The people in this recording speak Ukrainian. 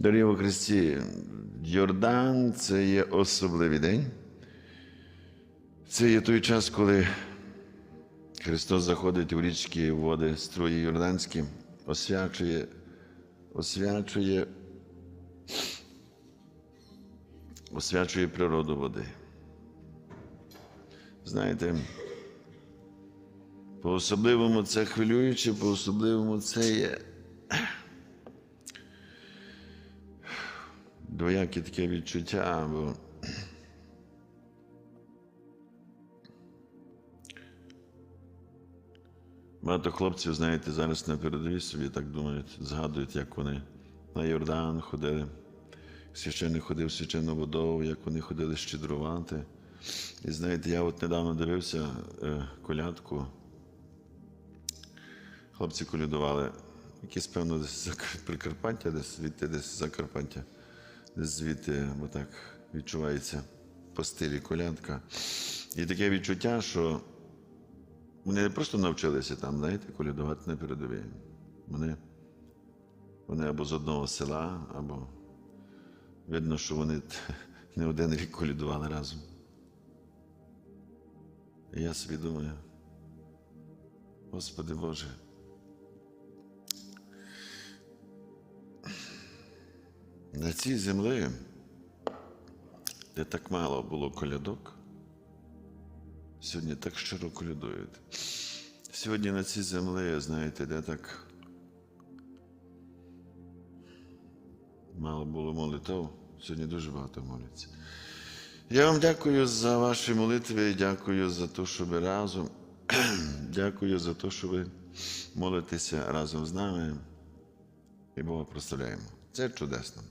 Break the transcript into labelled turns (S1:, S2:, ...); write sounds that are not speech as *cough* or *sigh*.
S1: Дорогі у Христі, Йордан це є особливий день. Це є той час, коли Христос заходить у річки води струї Йорданські, освячує, освячує, освячує природу води. Знаєте, по-особливому це хвилююче, по-особливому це є двояке таке відчуття, бо багато хлопців, знаєте, зараз на передовій собі так думають, згадують, як вони на Йордан ходили, священник ходив священну водою, як вони ходили щедрувати. І знаєте, я от недавно дивився е, колядку. Хлопці колядували, якісь, певно, десь Прикарпаття, десь звідти, десь Закарпаття, звідти, бо так відчувається по стилі колядка. І таке відчуття, що вони не просто навчилися там, знаєте, колядувати на передовій. Вони, вони або з одного села, або видно, що вони *laughs* не один рік колядували разом. І я собі Господи Боже. На цій землі, де так мало було колядок, сьогодні так щиро колядують. Сьогодні на цій землі, знаєте, де так мало було молитв, сьогодні дуже багато моляться. Я вам дякую за ваші молитви, дякую за те, що ви разом. *clears throat* Дякую за те, що ви молитеся разом з нами і Бога прославляємо. Це чудесно.